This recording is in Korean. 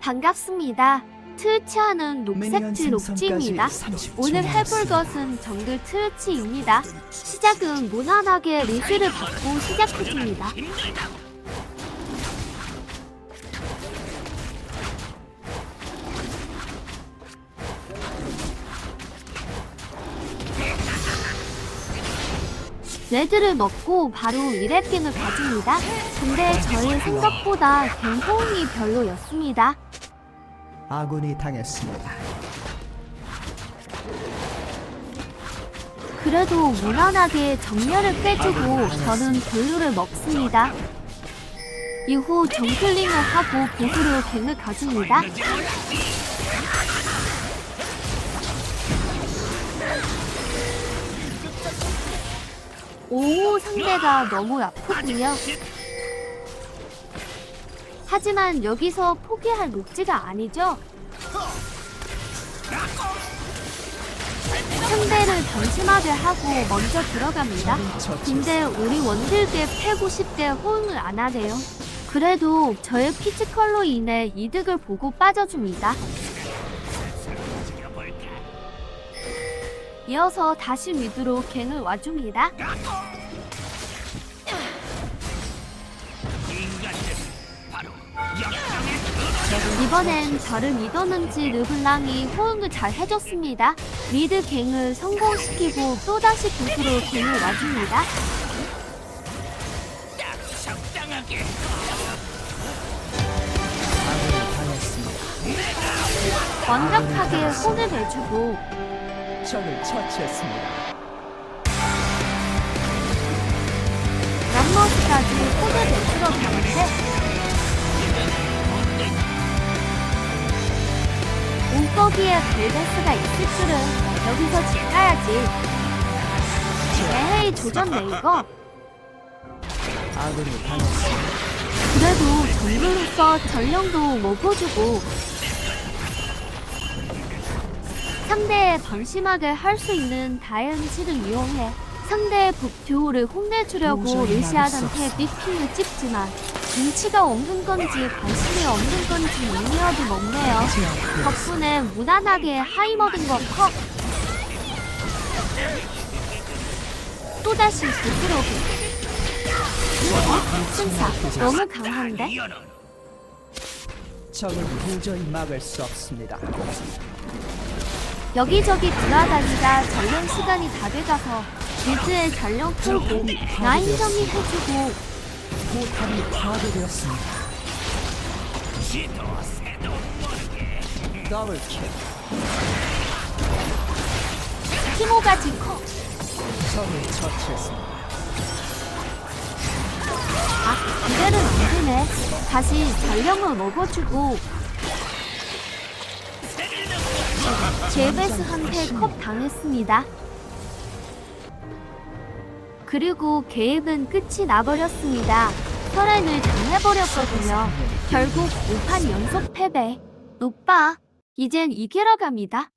반갑습니다. 트위치하는 생성까지 녹지입니다. 30초 오늘 해볼. 것은 정글 트위치입니다. 시작은 무난하게 리뷰를 받고 시작해줍니다. 레드를 먹고 바로 1렙갱을 가집니다. 근데 저의 생각보다 갱 호응이 별로였습니다. 아군이 당했습니다. 그래도 무난하게 정렬을 빼주고 저는 블루를 먹습니다. 이후 정클링을 하고 보수로 갱을 가집니다. 오, 상대가 너무 아프군요. 하지만 여기서 포기할 녹지가 아니죠. 상대를 변심하게 하고 먼저 들어갑니다. 근데 우리 원딜께 패고 싶게 호응을 안 하네요. 그래도 저의 피지컬로 인해 이득을 보고 빠져줍니다. 이어서 다시 미드로 갱을 와줍니다. 이번엔 저를 믿었는지 르블랑이 호응을 잘 해줬습니다. 미드 갱을 성공시키고 또다시 구수로 갱을 와줍니다. 완벽하게 혼을 내주고 적을 처치했습니다. 람머스까지 혼을 내주러 가는데 거기에 벨베스가 있을 줄은 여기서 지나야지. 에헤이 조졌네 이거. 아군이 당했습니다. 그래도 정글로서 전령도 먹어주고 상대의 방심하게 할 수 있는 다이언치를 이용해 상대의 북듀오를 혼내주려고 도저히 루시안한테 막을 수 미핑을 찍지만 눈치가 없는 건지 관심이 없는 건지 미니어도 먹네요. 덕분에 무난하게 하이 먹은 거 컵. 또다시 부스러기. 승사 너무 강한데? 적을 도저히 막을 수 없습니다. 여기저기 돌아다니다 전령 시간이 다 돼가서 미드에 전령 풀고 라인 정리 해주고 포탑이 파괴되었습니다. 더블킬. 티모가 지커 적을 처치했습니다. 아 기대는 안 되네 다시 전령을 먹어주고 제베스한테 컵 당했습니다 그리고 계획은 끝이 나버렸습니다. 혈안을 당해버렸거든요. 결국 5판 연속 패배. 오빠 이젠 이기러 갑니다